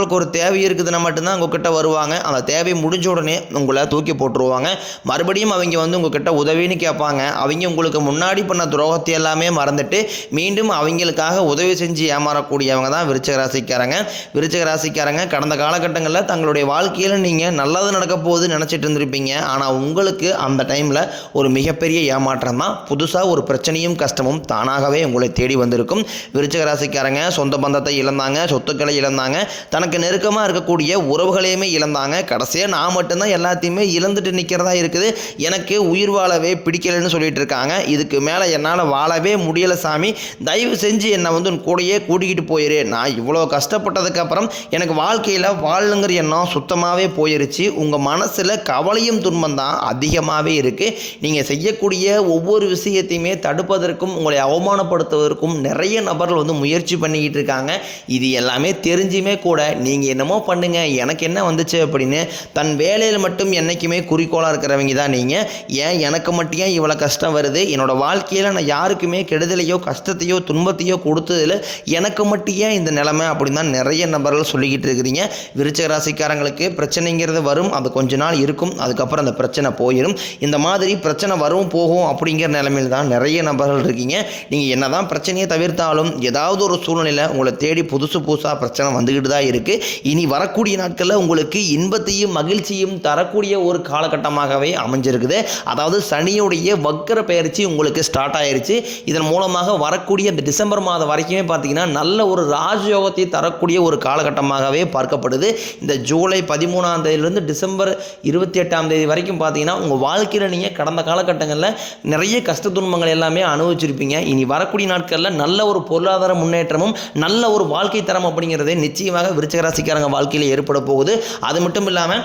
நண்பர்களுக்கு ஒரு தேவை இருக்குதுன்னா மட்டும்தான் உங்ககிட்ட வருவாங்க. அந்த தேவை முடிஞ்ச உடனே உங்களை தூக்கி போட்டுருவாங்க. மறுபடியும் அவங்க வந்து உங்ககிட்ட உதவின்னு கேட்பாங்க. அவங்க உங்களுக்கு முன்னாடி பண்ண துரோகத்தை எல்லாமே மறந்துட்டு மீண்டும் அவங்களுக்காக உதவி செஞ்சு ஏமாறக்கூடியவங்க தான் விருச்சக ராசிக்காரங்க. விருச்சக ராசிக்காரங்க கடந்த காலகட்டங்களில் தங்களுடைய வாழ்க்கையில் நீங்கள் நல்லது நடக்க போகுது நினச்சிட்டு இருந்திருப்பீங்க. ஆனால் உங்களுக்கு அந்த டைமில் ஒரு மிகப்பெரிய ஏமாற்றம் தான். புதுசாக ஒரு பிரச்சனையும் கஷ்டமும் தானாகவே உங்களை தேடி வந்திருக்கும். விருச்சக ராசிக்காரங்க சொந்த பந்தத்தை இழந்தாங்க சொத்துக்களை இழந்தாங்க. தனக்கு நெருக்கமாக இருக்கக்கூடிய உறவுகளையுமே இழந்தாங்க. கடைசியாக நான் மட்டும்தான் எல்லாத்தையுமே இழந்துட்டு நிற்கிறதா இருக்குது. எனக்கு உயிர் வாழவே பிடிக்கலைன்னு சொல்லிட்டு இருக்காங்க. இதுக்கு மேலே என்னால் வாழவே முடியலை சாமி. தயவு செஞ்சு என்னை வந்து உன் கூடயே கூட்டிக்கிட்டு போயிரு. நான் இவ்வளோ கஷ்டப்பட்டதுக்கப்புறம் எனக்கு வாழ்க்கையில் வாழணுங்கிற எண்ணம் சுத்தமாகவே போயிருச்சு. உங்கள் மனசில் கவலையும் துன்பம் தான் அதிகமாகவே இருக்குது நீங்கள் செய்யக்கூடிய ஒவ்வொரு விஷயத்தையுமே தடுப்பதற்கும் உங்களை அவமானப்படுத்துவதற்கும் நிறைய நபர்கள் வந்து முயற்சி பண்ணிக்கிட்டு இருக்காங்க. இது எல்லாமே தெரிஞ்சுமே கூட நீங்கள் என்னமோ பண்ணுங்க எனக்கு என்ன வந்துச்சு அப்படின்னு தன் வேலையில் மட்டும் என்றைக்குமே குறிக்கோளாக இருக்கிறவங்க தான் நீங்கள் ஏன் எனக்கு மட்டும் ஏன் இவ்வளோ கஷ்டம் வருது? என்னோட வாழ்க்கையில் நான் யாருக்குமே கெடுதலையோ கஷ்டத்தையோ துன்பத்தையோ கொடுத்ததில் எனக்கு மட்டும் ஏன் இந்த நிலைமை அப்படின்னு தான் நிறைய நபர்கள் சொல்லிக்கிட்டு இருக்கிறீங்க. விருச்சக ராசிக்காரங்களுக்கு பிரச்சனைங்கிறது வரும் அது கொஞ்ச நாள் இருக்கும் அதுக்கப்புறம் அந்த பிரச்சனை போயிடும் இந்த மாதிரி பிரச்சனை வரும் போகும் அப்படிங்கிற நிலைமையில் தான் நிறைய நபர்கள் இருக்கீங்க. நீங்கள் என்னதான் பிரச்சனையை தவிர்த்தாலும் ஏதாவது ஒரு சூழ்நிலை உங்களை தேடி புதுசு புதுசாக பிரச்சனை வந்துக்கிட்டு தான் இருக்குது இனி வரக்கூடிய நாட்களில் உங்களுக்கு இன்பத்தையும் மகிழ்ச்சியும் தரக்கூடிய ஒரு காலகட்டமாகவே அமைஞ்சிருக்குது. அதாவது சனியுடைய வக்கர பயிற்சி உங்களுக்கு ஸ்டார்ட் ஆயிருச்சு. இதன் மூலமாக வரக்கூடிய இந்த டிசம்பர் மாதம் வரைக்குமே பார்த்தீங்கன்னா நல்ல ஒரு ராஜயோகத்தை தரக்கூடிய ஒரு காலகட்டமாகவே பார்க்கப்படுது. இந்த ஜூலை பதிமூணாம் தேதியிலிருந்து டிசம்பர் இருபத்தி எட்டாம் தேதி வரைக்கும் பார்த்தீங்கன்னா உங்கள் வாழ்க்கையில் நீங்கள் கடந்த காலகட்டங்களில் நிறைய கஷ்ட துன்பங்கள் எல்லாமே அனுபவிச்சிருப்பீங்க. இனி வரக்கூடிய நாட்களில் நல்ல ஒரு பொருளாதார முன்னேற்றமும் நல்ல ஒரு வாழ்க்கை தரம் அப்படிங்கிறதே நிச்சயமாக விருச்சிக ராசிக்காரங்க வாழ்க்கையில் ஏற்பட போகுது. அது மட்டும் இல்லாமல்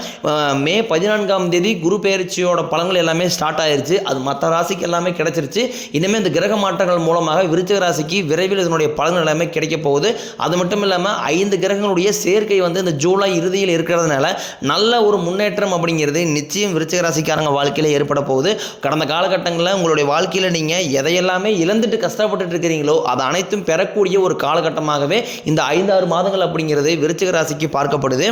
மே பதினான்காம் தேதி குரு பெயர்ச்சியோட பலன்கள் எல்லாமே ஸ்டார்ட் ஆயிருச்சு. அது மற்ற ராசிக்கு எல்லாமே கிடைச்சிருச்சு. இனிமேல் இந்த கிரக மாற்றங்கள் மூலமாக விருச்சிக ராசிக்கு விரைவில் இதனுடைய பலன்கள் எல்லாமே கிடைக்க போகுது. அது மட்டும் இல்லாமல் ஐந்து கிரகங்களுடைய சேர்க்கை வந்து இந்த ஜூலை இறுதியில் இருக்கிறதுனால நல்ல ஒரு முன்னேற்றம் அப்படிங்கிறது நிச்சயம் விருச்சிக ராசிக்காரங்க வாழ்க்கையில் ஏற்பட போகுது. கடந்த காலகட்டங்களில் உங்களுடைய வாழ்க்கையில் நீங்கள் எதையெல்லாமே இழந்துட்டு கஷ்டப்பட்டுட்டு இருக்கிறீங்களோ அது அனைத்தும் பெறக்கூடிய ஒரு காலகட்டமாகவே இந்த ஐந்தாறு மாதங்கள் அப்படிங்கிறது விருச்சிக ராசிக்கு பார்க்கப்படுது.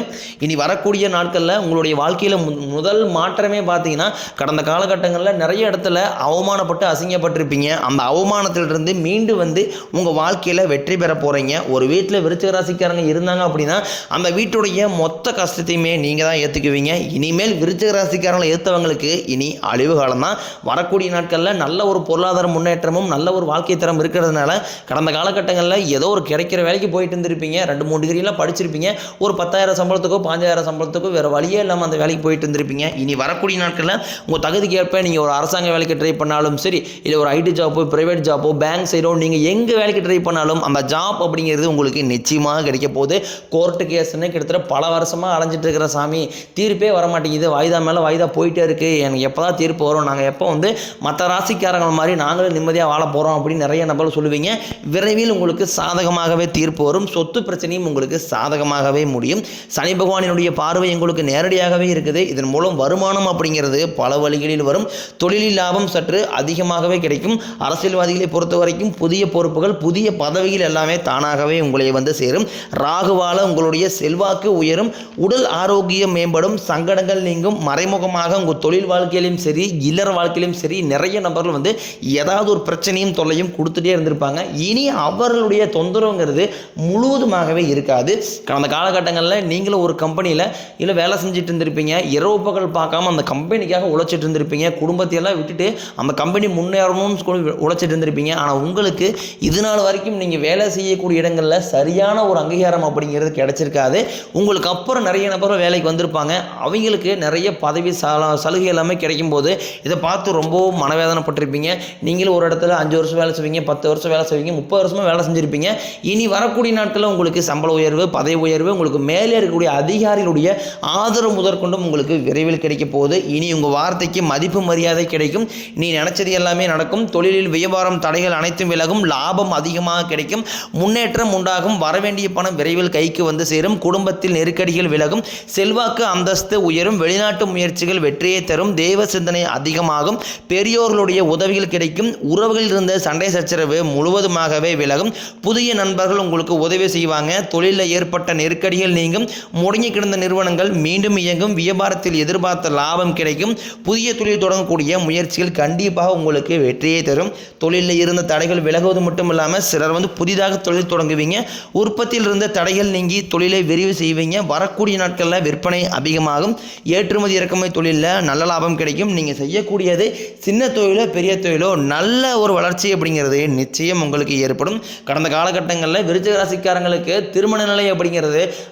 இனி வரக்கூடிய நாட்களில் உங்களுடைய வாழ்க்கையில் முதல் மாற்றமே பார்த்தீங்கன்னா கடந்த காலகட்டங்களில் நிறைய இடத்துல அவமானப்பட்டு அசிங்கப்பட்டிருப்பீங்க. அந்த அவமானத்திலிருந்து மீண்டு வந்து உங்கள் வாழ்க்கையில் வெற்றி பெற போகிறீங்க ஒரு வீட்டில் விருச்சிக ராசிக்காரங்க இருந்தாங்க அப்படின்னா அந்த வீட்டுடைய மொத்த கஷ்டத்தையுமே நீங்கள் தான் ஏற்றுக்குவீங்க இனிமேல் விருச்சிக ராசிக்காரங்களை ஏற்றவங்களுக்கு இனி அழிவு காலம் தான் வரக்கூடிய நாட்களில் நல்ல ஒரு பொருளாதார முன்னேற்றமும் நல்ல ஒரு வாழ்க்கை தரம் இருக்கிறதுனால கடந்த காலகட்டங்களில் ஏதோ ஒரு கிடைக்கிற வேலைக்கு போயிட்டு இருந்திருப்பீங்க. ரெண்டு மூணு டிகிரிலாம் படிச்சிருப்பீங்க. ஒரு பத்தாயிரம் சம்பளத்துக்கோ பாஞ்சாயிரம் சம்பளத்துக்கோ வேறு வழியே இல்லாமல் அந்த வேலைக்கு போயிட்டு இருந்திருப்பீங்க. இனி வரக்கூடிய நாட்களில் உங்கள் தகுதிக்கு ஏற்ப நீங்கள் ஒரு அரசாங்க வேலைக்கு ட்ரை பண்ணாலும் சரி இல்லை ஒரு ஐடி ஜாப்போ ப்ரைவேட் ஜாப்போ பேங்க் சைடோ நீங்கள் எங்கே வேலைக்கு ட்ரை பண்ணாலும் அந்த ஜாப் அப்படிங்கிறது உங்களுக்கு நிச்சயமாக கிடைக்க போகுது. கோர்ட்டு கேஸ்னு கிட்டத்தட்ட பல வருஷமாக அலைஞ்சிட்டு இருக்கிற சாமி தீர்ப்பே வரமாட்டேங்குது. வாய்தா மேலே வாய்தா போயிட்டே இருக்குது எனக்கு எப்போ தான் தீர்ப்பு வரும்? நாங்கள் எப்போ வந்து மற்ற ராசிக்காரங்க மாதிரி நாங்களும் நிம்மதியாக வாழ போகிறோம் அப்படின்னு நிறைய நபர்கள் சொல்லுவீங்க. விரைவில் உங்களுக்கு சாதகமாகவே தீர்ப்பு வரும். சொத்து பிரச்சனையும் உங்களுக்கு சாதகமாக காரணமாகவே முடியும். சனி பகவானினுடைய பார்வை எங்களுக்கு நேரடியாகவே இருக்குது. இதன் மூலம் வருமானம் அப்படிங்கிறது பல வழிகளில் வரும். தொழிலில் லாபம் சற்று அதிகமாகவே கிடைக்கும். அரசியல்வாதிகளை பொறுத்த வரைக்கும் புதிய பொறுப்புகள் புதிய பதவிகள் எல்லாமே தானாகவே உங்களை வந்து சேரும். ராகுவால உங்களுடைய செல்வாக்கு உயரும். உடல் ஆரோக்கியம் மேம்படும். சங்கடங்கள் நீங்கும். மறைமுகமாக உங்கள் தொழில் வாழ்க்கையிலும் சரி இல்லற வாழ்க்கையிலும் சரி நிறைய நபர்கள் வந்து ஏதாவது ஒரு பிரச்சனையும் தொல்லையும் கொடுத்துட்டே இருந்திருப்பாங்க. இனி அவர்களுடைய தொந்தரவுங்கிறது முழுவதுமாகவே இருக்காது. அந்த காலகட்டங்களில் நீங்களும் ஒரு கம்பெனியில் இல்லை வேலை செஞ்சுட்டு இருந்திருப்பீங்க. இரவு பகல் பார்க்காம அந்த கம்பெனிக்காக உழைச்சிட்டு இருந்திருப்பீங்க. குடும்பத்தையெல்லாம் விட்டுட்டு அந்த கம்பெனி முன்னேறணும்னு சொல்லி உழைச்சிட்டு இருந்திருப்பீங்க. ஆனால் உங்களுக்கு இது நாள் வரைக்கும் நீங்கள் வேலை செய்யக்கூடிய இடங்களில் சரியான ஒரு அங்கீகாரம் அப்படிங்கிறது கிடச்சிருக்காது. உங்களுக்கு அப்புறம் நிறைய நபர்கள் வேலைக்கு வந்திருப்பாங்க. அவங்களுக்கு நிறைய பதவி சல சலுகை எல்லாமே கிடைக்கும் போது இதை பார்த்து ரொம்பவும் மனவேதனைப்பட்டிருப்பீங்க. நீங்களும் ஒரு இடத்துல அஞ்சு வருஷம் வேலை செய்வீங்க பத்து வருஷம் வேலை செய்வீங்க முப்பது வருஷமாக வேலை செஞ்சுருப்பீங்க. இனி வரக்கூடிய நாட்களில் உங்களுக்கு சம்பள உயர்வு பதவி உயர்வு உங்களுக்கு மேலே இருக்கக்கூடிய அதிகாரிகளுடைய ஆதரவு முதற்கொண்டும் உங்களுக்கு விரைவில் கிடைக்க போகுது. இனி உங்கள் வார்த்தைக்கு மதிப்பு மரியாதை கிடைக்கும். நீ நினச்சது எல்லாமே நடக்கும். தொழிலில் வியாபாரம் தடைகள் அனைத்தும் விலகும். லாபம் அதிகமாக கிடைக்கும். முன்னேற்றம் உண்டாகும். வரவேண்டிய பணம் விரைவில் கைக்கு வந்து சேரும். குடும்பத்தில் நெருக்கடிகள் விலகும். செல்வாக்கு அந்தஸ்து உயரும். வெளிநாட்டு முயற்சிகள் வெற்றியை தரும். தெய்வ சிந்தனை அதிகமாகும். பெரியோர்களுடைய உதவிகள் கிடைக்கும். உறவுகளில் இருந்த சண்டை சச்சரவு முழுவதுமாகவே விலகும். புதிய நண்பர்கள் உங்களுக்கு உதவி செய்வாங்க. தொழிலில் ஏற்பட்ட நெருக்கடிகள் நீங்கும் முடங்கி கிடந்த நிறுவனங்கள் மீண்டும் இயங்கும். வியாபாரத்தில் எதிர்பார்த்த லாபம் கிடைக்கும். புதிய தொழில் தொடங்கக்கூடிய முயற்சிகள் கண்டிப்பாக உங்களுக்கு வெற்றியை தரும். தொழிலில் இருந்த தடைகள் விலகுவது மட்டும் இல்லாமல் சிலர் வந்து புதிதாக தொழில் தொடங்குவீங்க. உற்பத்தியில் இருந்த தடைகள் நீங்கி தொழிலை விரிவு செய்வீங்க. வரக்கூடிய நாட்களில் விற்பனை அதிகமாகும். ஏற்றுமதி இறக்குமதி தொழிலில் நல்ல லாபம் கிடைக்கும். நீங்கள் செய்யக்கூடியது சின்ன தொழிலோ பெரிய தொழிலோ நல்ல ஒரு வளர்ச்சி அப்படிங்கிறது நிச்சயம் உங்களுக்கு ஏற்படும். கடந்த காலகட்டங்களில் விருச்சிக ராசிக்காரங்களுக்கு திருமண நிலை அப்படிங்கிறது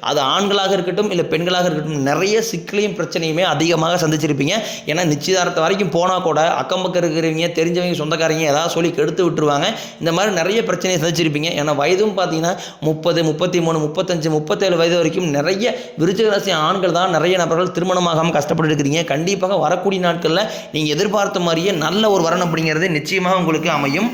அது ஆண்களாக இருக்கட்டும் இல்லை பெண்களாக இருக்கட்டும் நிறைய சிக்கலையும் பிரச்சனையுமே அதிகமாக சந்திச்சிருப்பீங்க. ஏன்னா நிச்சயதாரத்தை வரைக்கும் போனால் கூட அக்கம் பக்கம் இருக்கிறவங்க தெரிஞ்சவங்க சொந்தக்காரங்க ஏதாவது சொல்லி கெடுத்து விட்டுருவாங்க. இந்த மாதிரி நிறைய பிரச்சனையை சந்திச்சிருப்பீங்க. ஏன்னா வயதும் பார்த்தீங்கன்னா முப்பது முப்பத்தி மூணு முப்பத்தஞ்சு முப்பத்தேழு வயது வரைக்கும் நிறைய விருச்சகராசி ஆண்கள் தான் நிறைய நபர்கள் திருமணமாகாமல் கஷ்டப்பட்டு இருக்கிறீங்க. கண்டிப்பாக வரக்கூடிய நாட்களில் நீங்கள் எதிர்பார்த்த மாதிரியே நல்ல ஒரு வரன் அப்படிங்கிறது நிச்சயமாக உங்களுக்கு அமையும்.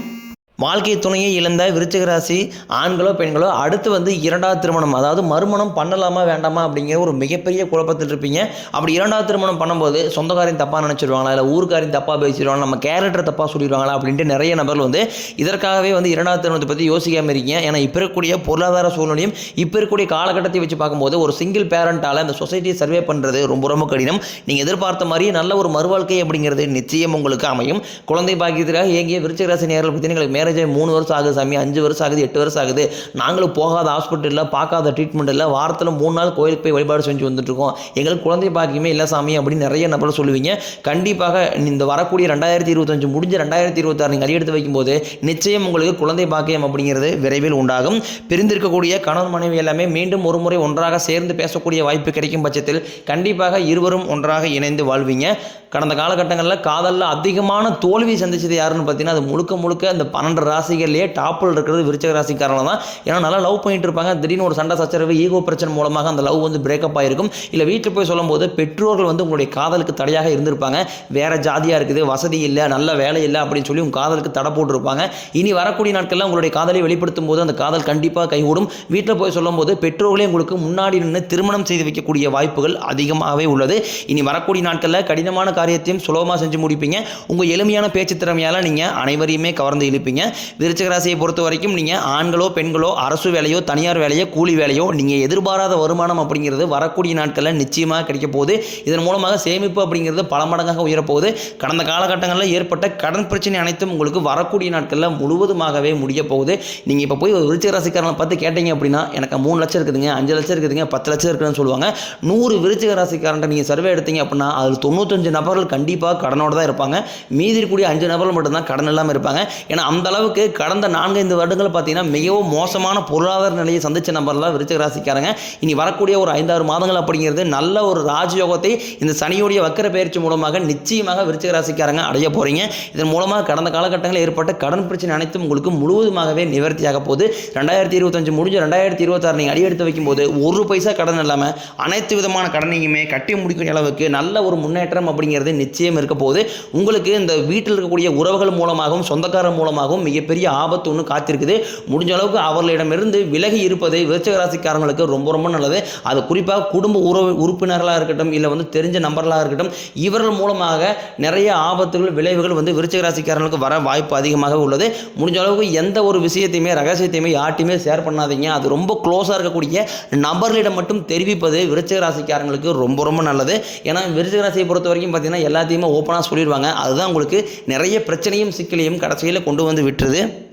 வாழ்க்கை துணையை இழந்த விருச்சிக ராசி ஆண்களோ பெண்களோ அடுத்து வந்து இரண்டாவது திருமணம் அதாவது மறுமணம் பண்ணலாமா வேண்டாமா அப்படிங்கிற ஒரு மிகப்பெரிய குழப்பத்தில் இருப்பீங்க. அப்படி இரண்டாவது திருமணம் பண்ணும்போது சொந்தக்காரையும் தப்பாக நினச்சிடுவாங்களா இல்லை ஊருக்காரையும் தப்பாக பேசிடுவாங்க நம்ம கேரக்டர் தப்பாக சொல்லிடுவாங்களா அப்படின்ட்டு நிறைய நபர்கள் வந்து இதற்காகவே வந்து இரண்டாவது திருமணத்தை பற்றி யோசிக்காமல் இருக்கீங்க. ஏன்னா இப்போ இருக்கக்கூடிய பொருளாதார சூழ்நிலையும் இப்போ இருக்கக்கூடிய காலகட்டத்தை வச்சு பார்க்கும்போது ஒரு சிங்கிள் பேரண்டால் அந்த சொசைட்டியை சர்வே பண்ணுறது ரொம்ப ரொம்ப கடினம். நீங்கள் எதிர்பார்த்த மாதிரியே நல்ல ஒரு மறுவாழ்க்கை அப்படிங்கிறது நிச்சயம் உங்களுக்கு அமையும். குழந்தை பாக்கியத்திற்காக ஏங்கிய விருச்சிகராசி நேரில் பற்றி எங்களுக்கு மேரேஜ் ஆகி மூணு வருஷம் ஆகுது சாமி அஞ்சு வருஷம் ஆகுது எட்டு வருஷம் ஆகுது. நாங்களும் போகாத ஹாஸ்பிட்டலில் பார்க்காத ட்ரீட்மெண்ட் இல்லை வாரத்தில் மூணு நாள் கோயிலுக்கு போய் வழிபாடு செஞ்சு வந்துட்டுருக்கோம். எங்களுக்கு குழந்தை பாக்கியமே இல்லை சாமி அப்படின்னு நிறைய நபர் சொல்லுவீங்க. கண்டிப்பாக இந்த வரக்கூடிய ரெண்டாயிரத்தி இருபத்தஞ்சு முடிஞ்ச ரெண்டாயிரத்தி இருபத்தாறு நீங்கள் அடியெடுத்து வைக்கும்போது நிச்சயம் உங்களுக்கு குழந்தை பாக்கியம் அப்படிங்கிறது விரைவில் உண்டாகும். பிரிந்திருக்கக்கூடிய கணவன் மனைவி எல்லாமே மீண்டும் ஒரு முறை ஒன்றாக சேர்ந்து பேசக்கூடிய வாய்ப்பு கிடைக்கும் பட்சத்தில் கண்டிப்பாக இருவரும் ஒன்றாக இணைந்து வாழ்வீங்க. கடந்த காலகட்டங்களில் காதலில் அதிகமான தோல்வி சந்திச்சது யாருன்னு பார்த்தீங்கன்னா அது முழுக்க முழுக்க அந்த பன்னெண்டு ராசிகள்லேயே டாப்பில் இருக்கிறது விருச்சக ராசிக்காரங்க தான். ஏன்னா நல்லா லவ் பண்ணிட்டு இருப்பாங்க. திடீர்னு ஒரு சண்டை சச்சரவு ஈகோ பிரச்சனை மூலமாக அந்த லவ் வந்து பிரேக்கப் ஆகிருக்கும் இல்லை வீட்டில் போய் சொல்லும்போது பெற்றோர்கள் வந்து உங்களுடைய காதலுக்கு தடையாக இருந்திருப்பாங்க. வேறு ஜாதியாக இருக்குது வசதி இல்லை நல்ல வேலை இல்லை அப்படின்னு சொல்லி உங்கள் காதலுக்கு தடை போட்டிருப்பாங்க. இனி வரக்கூடிய நாட்களில் உங்களுடைய காதலை வெளிப்படுத்தும் போது அந்த காதல் கண்டிப்பாக கைகூடும். வீட்டில் போய் சொல்லும்போது பெற்றோர்களே உங்களுக்கு முன்னாடி நின்று திருமணம் செய்து வைக்கக்கூடிய வாய்ப்புகள் அதிகமாகவே உள்ளது. இனி வரக்கூடிய நாட்களில் கடினமான காரியத்தையும் சுலபமாக செஞ்சு முடிப்பீங்க. உங்கள் எளிமையான பேச்சு திறமையால் நீங்கள் அனைவரையுமே கவர்ந்து இழுப்பீங்க. விருச்சிக ராசியை பொறுத்த வரைக்கும் நீங்கள் ஆண்களோ பெண்களோ அரசு வேலையோ தனியார் வேலையோ கூலி வேலையோ நீங்கள் எதிர்பாராத வருமானம் அப்படிங்கிறது வரக்கூடிய நாட்களில் நிச்சயமாக கிடைக்க போகுது. இதன் மூலமாக சேமிப்பு அப்படிங்கிறது பல மடங்காக உயரப்போகுது. கடந்த காலகட்டங்களில் ஏற்பட்ட கடன் பிரச்சனை அனைத்தும் உங்களுக்கு வரக்கூடிய நாட்களில் முழுவதுமாகவே முடிய போகுது. நீங்கள் இப்போ போய் ஒரு விருச்சிக ராசிக்காரனை பார்த்து கேட்டீங்க அப்படின்னா எனக்கு மூணு லட்சம் இருக்குதுங்க அஞ்சு லட்சம் இருக்குதுங்க பத்து லட்சம் இருக்குதுன்னு சொல்லுவாங்க. நூறு விருச்சிக ராசிக்காரன்ட்ட நீங்கள் சர்வே எடுத்தீங்க அப்படின்னா அதில் தொண்ணூத்தஞ்சு நபர்கள் கண்டிப்பாக கடனோட தான் இருப்பாங்க. மீதி இருக்கக்கூடிய அஞ்சு நபர்கள் மட்டும்தான் கடன் இல்லாமல் இருப்பாங்க. ஏன்னா அந்த அளவுக்கு கடந்த நான்கைந்து வருடங்கள் பார்த்தீங்கன்னா மிகவும் மோசமான பொருளாதார நிலையை சந்திச்ச நபர்லாம் விருச்சக ராசிக்காரங்க. இனி வரக்கூடிய ஒரு ஐந்தாறு மாதங்கள் அப்படிங்கிறது நல்ல ஒரு ராஜயோகத்தை இந்த சனியுடைய வக்கர பயிற்சி மூலமாக நிச்சயமாக விருச்சக ராசிக்காரங்க அடைய போகிறீங்க இதன் மூலமாக கடந்த காலகட்டங்களில் ஏற்பட்ட கடன் பிரச்சனை அனைத்தும் உங்களுக்கு முழுவதுமாகவே நிவர்த்தியாக போகுது. ரெண்டாயிரத்தி இருபத்தஞ்சு முடிஞ்சு ரெண்டாயிரத்தி இருபத்தாறு நீங்கள் அடியெடுத்து வைக்கும்போது ஒரு பைசா கடன் இல்லாமல் அனைத்து விதமான கடனையுமே கட்டி முடிக்கும் அளவுக்கு நல்ல ஒரு முன்னேற்றம் அப்படிங்கிறது நிச்சயம் இருக்க போது உங்களுக்கு இந்த வீட்டில் இருக்கக்கூடிய உறவுகள் மூலமாகவும் சொந்தக்காரர் மூலமாகவும் மிகப்பெரிய ஆபத்து ஒன்று காத்திருக்குது. முடிஞ்ச அளவுக்கு அவர்களிடமிருந்து விலகி இருப்பது விருச்சக ராசிக்காரங்களுக்கு ரொம்ப ரொம்ப நல்லது. அது குறிப்பாக குடும்ப உறவு உறுப்பினர்களாக இருக்கட்டும் இல்லை வந்து தெரிஞ்ச நபர்களாக இருக்கட்டும் இவர்கள் மூலமாக நிறைய ஆபத்துகள் விளைவுகள் வந்து விருச்சக ராசிக்காரங்களுக்கு வர வாய்ப்பு அதிகமாக உள்ளது. முடிஞ்ச அளவுக்கு எந்த ஒரு விஷயத்தையுமே ரகசியத்தையுமே யார்ட்டையுமே ஷேர் பண்ணாதீங்க. அது ரொம்ப க்ளோஸாக இருக்கக்கூடிய நபர்களிடம் மட்டும் தெரிவிப்பது விருச்சக ராசிக்காரங்களுக்கு ரொம்ப ரொம்ப நல்லது. ஏன்னா விருச்சக ராசியை பொறுத்த வரைக்கும் பார்த்தீங்கன்னா எல்லாத்தையுமே ஓப்பனாக சொல்லிடுவாங்க. அதுதான் உங்களுக்கு நிறைய பிரச்சனையும் சிக்கலையும் கடைசியில் கொண்டு வந்து விட்டுருது.